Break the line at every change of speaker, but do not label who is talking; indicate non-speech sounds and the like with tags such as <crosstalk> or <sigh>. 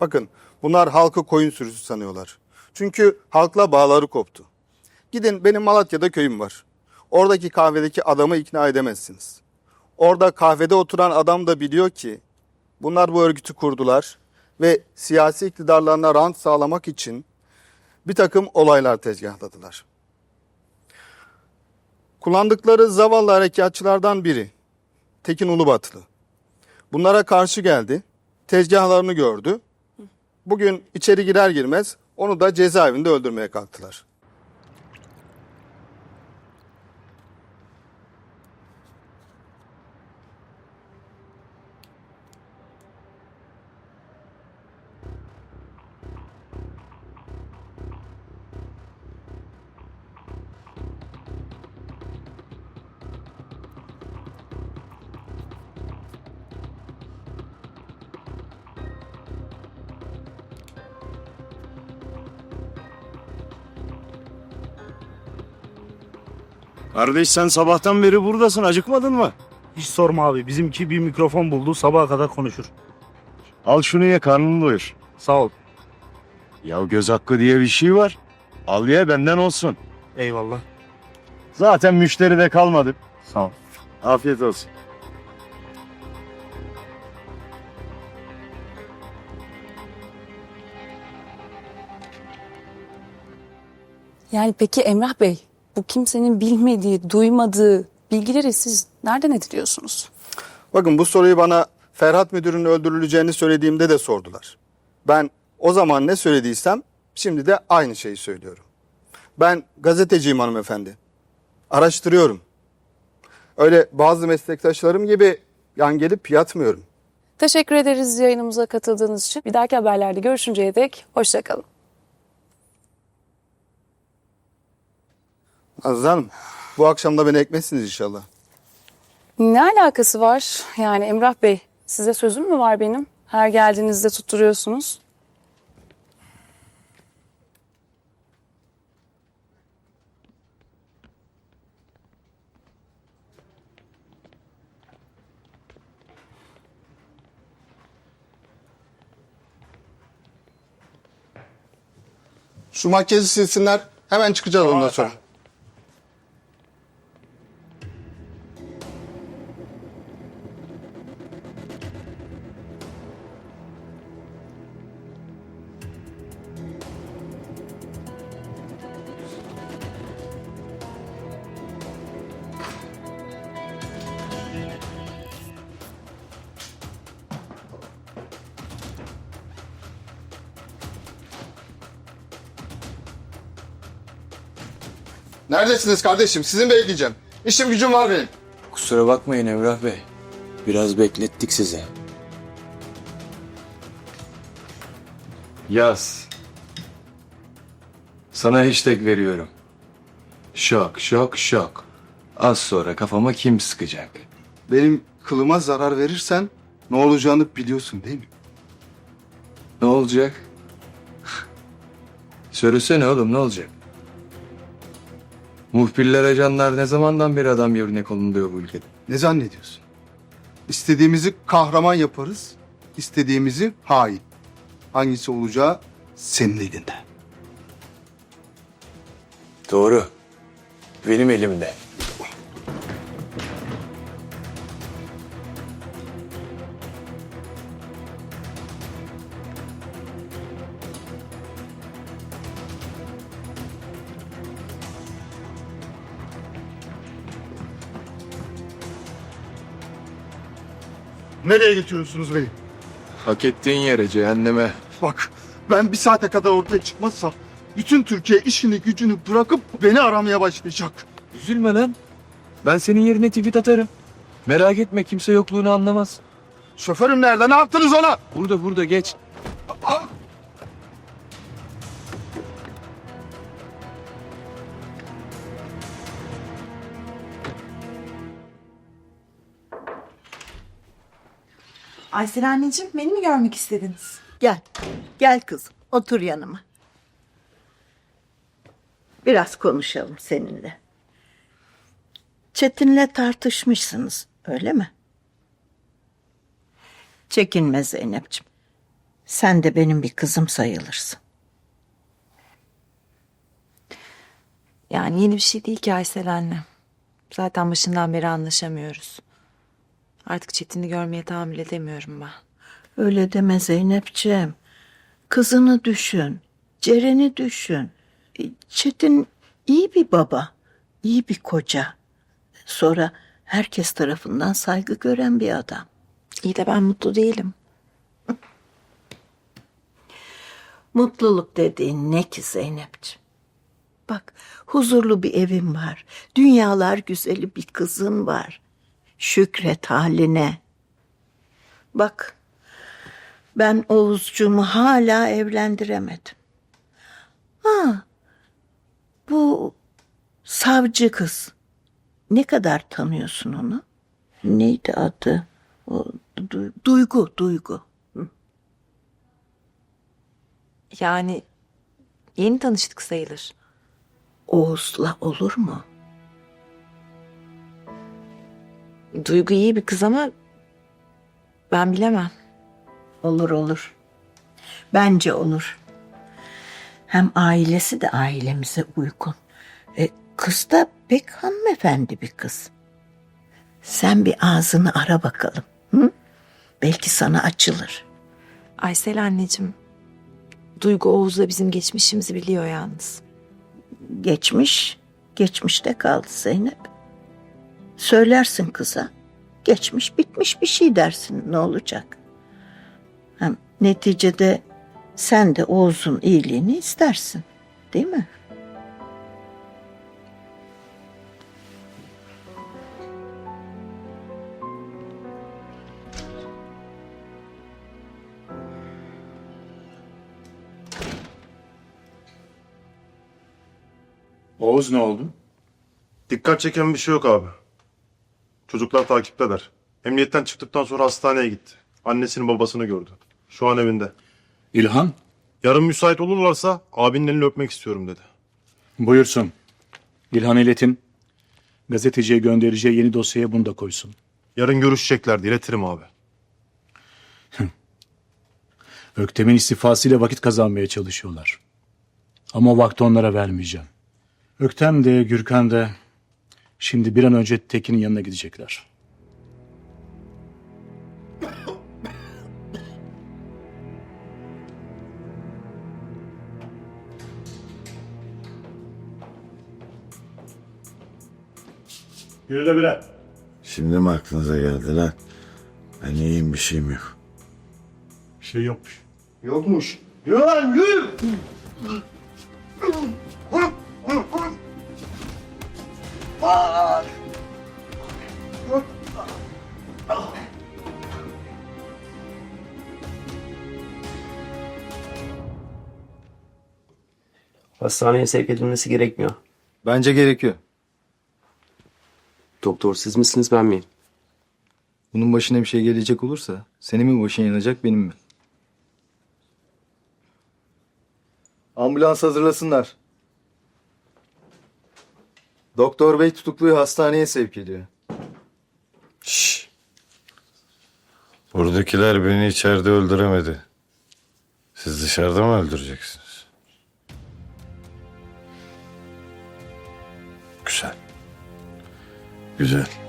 Bakın bunlar halkı koyun sürüsü sanıyorlar. Çünkü halkla bağları koptu. Gidin benim Malatya'da köyüm var. Oradaki kahvedeki adamı ikna edemezsiniz. Orada kahvede oturan adam da biliyor ki bunlar bu örgütü kurdular ve siyasi iktidarlarına rant sağlamak için bir takım olaylar tezgahladılar. Kullandıkları zavallı harekatçılardan biri Tekin Ulubatlı. Bunlara karşı geldi, tezgahlarını gördü. Bugün içeri girer girmez onu da cezaevinde öldürmeye kalktılar.
Kardeş sen sabahtan beri buradasın acıkmadın mı?
Hiç sorma abi. Bizimki bir mikrofon buldu. Sabaha kadar konuşur.
Al şunu ye karnını doyur.
Sağ ol.
Ya göz hakkı diye bir şey var. Al ye benden olsun.
Eyvallah.
Zaten müşteri de kalmadı.
Sağ ol.
Afiyet olsun.
Yani peki Emrah Bey, bu kimsenin bilmediği, duymadığı bilgileri siz nereden ediliyorsunuz?
Bakın bu soruyu bana Ferhat Müdür'ün öldürüleceğini söylediğimde de sordular. Ben o zaman ne söylediysem şimdi de aynı şeyi söylüyorum. Ben gazeteciyim hanımefendi. Araştırıyorum. Öyle bazı meslektaşlarım gibi yan gelip yatmıyorum.
Teşekkür ederiz yayınımıza katıldığınız için. Bir dahaki haberlerde görüşünceye dek hoşçakalın.
Aziz Hanım bu akşam da beni ekmezsiniz inşallah.
Ne alakası var? Yani Emrah Bey, size sözüm mü var benim? Her geldiğinizde tutturuyorsunuz.
Şu makyajı silsinler hemen çıkacağız ondan sonra. Neredesiniz kardeşim? Sizin bekleyeceğim. İşim gücüm var benim.
Kusura bakmayın Emrah Bey. Biraz beklettik sizi.
Yaz. Sana hashtag veriyorum. Şok, şok, şok. Az sonra kafama kim sıkacak?
Benim kılıma zarar verirsen ne olacağını biliyorsun değil mi?
Ne olacak? Söylesene oğlum ne olacak? Muhbirler ajanlar ne zamandan beri adam yerine konuluyor bu ülkede?
Ne zannediyorsun? İstediğimizi kahraman yaparız, istediğimizi hain. Hangisi olacağı senin elinde.
Doğru. Benim elimde.
Nereye götürüyorsunuz beni?
Hak ettiğin yere cehenneme.
Bak ben bir saate kadar ortaya çıkmazsam bütün Türkiye işini gücünü bırakıp beni aramaya başlayacak.
Üzülme lan. Ben senin yerine tweet atarım. Merak etme kimse yokluğunu anlamaz.
Şoförüm nerede? Ne yaptınız ona?
Burada burada geç.
Aysel anneciğim beni mi görmek istediniz?
Gel. Gel kızım. Otur yanıma. Biraz konuşalım seninle. Çetin'le tartışmışsınız, öyle mi? Çekinme Zeynep'ciğim. Sen de benim bir kızım sayılırsın.
Yani yeni bir şey değil ki Aysel anne. Zaten başından beri anlaşamıyoruz. Artık Çetin'i görmeye tahammül edemiyorum ben.
Öyle deme Zeynepciğim. Kızını düşün. Ceren'i düşün. E, Çetin iyi bir baba. iyi bir koca. Sonra herkes tarafından saygı gören bir adam.
İyi de ben mutlu değilim.
Mutluluk dediğin ne ki Zeynepciğim? Bak huzurlu bir evin var. Dünyalar güzeli bir kızın var. Şükret haline. Bak ben Oğuzcuğumu hala evlendiremedim. Ha, bu savcı kız. Ne kadar tanıyorsun onu? Neydi adı? O, du- duygu, duygu.
Yani yeni tanıştık sayılır.
Oğuz'la olur mu?
Duygu iyi bir kız ama ben bilemem.
Olur olur. Bence olur. Hem ailesi de ailemize uygun. E, kız da pek hanımefendi bir kız. Sen bir ağzını ara bakalım. Hı? Belki sana açılır.
Aysel anneciğim, Duygu Oğuz'la bizim geçmişimizi biliyor yalnız.
Geçmiş, geçmişte kaldı Zeynep. Söylersin kıza. Geçmiş bitmiş bir şey dersin ne olacak? Hem neticede sen de Oğuz'un iyiliğini istersin. Değil mi?
Oğuz ne oldu?
Dikkat çeken bir şey yok abi. Çocuklar takipteler. Emniyetten çıktıktan sonra hastaneye gitti. Annesini babasını gördü. Şu an evinde.
İlhan
Yarın müsait olurlarsa abinin elini öpmek istiyorum dedi.
buyursun. İlhan iletin. Gazeteciye göndereceği yeni dosyaya bunu da koysun.
Yarın görüşeceklerdi. iletirim abi. <laughs>
Öktem'in istifasıyla vakit kazanmaya çalışıyorlar. Ama o vakti onlara vermeyeceğim. Öktem de Gürkan da şimdi bir an önce Tekin'in yanına gidecekler. Yürü de bire.
Şimdi mi aklınıza geldi lan? Ben iyiyim bir şeyim yok.
Bir şey yokmuş.
Yokmuş.
Hastaneye sevk edilmesi gerekmiyor.
Bence gerekiyor.
Doktor siz misiniz ben miyim?
Bunun başına bir şey gelecek olursa senin mi başın yanacak benim mi? Ambulans hazırlasınlar. Doktor bey tutukluyu hastaneye sevk ediyor.
Buradakiler beni içeride öldüremedi. Siz dışarıda mı öldüreceksiniz? Güzel. Güzel.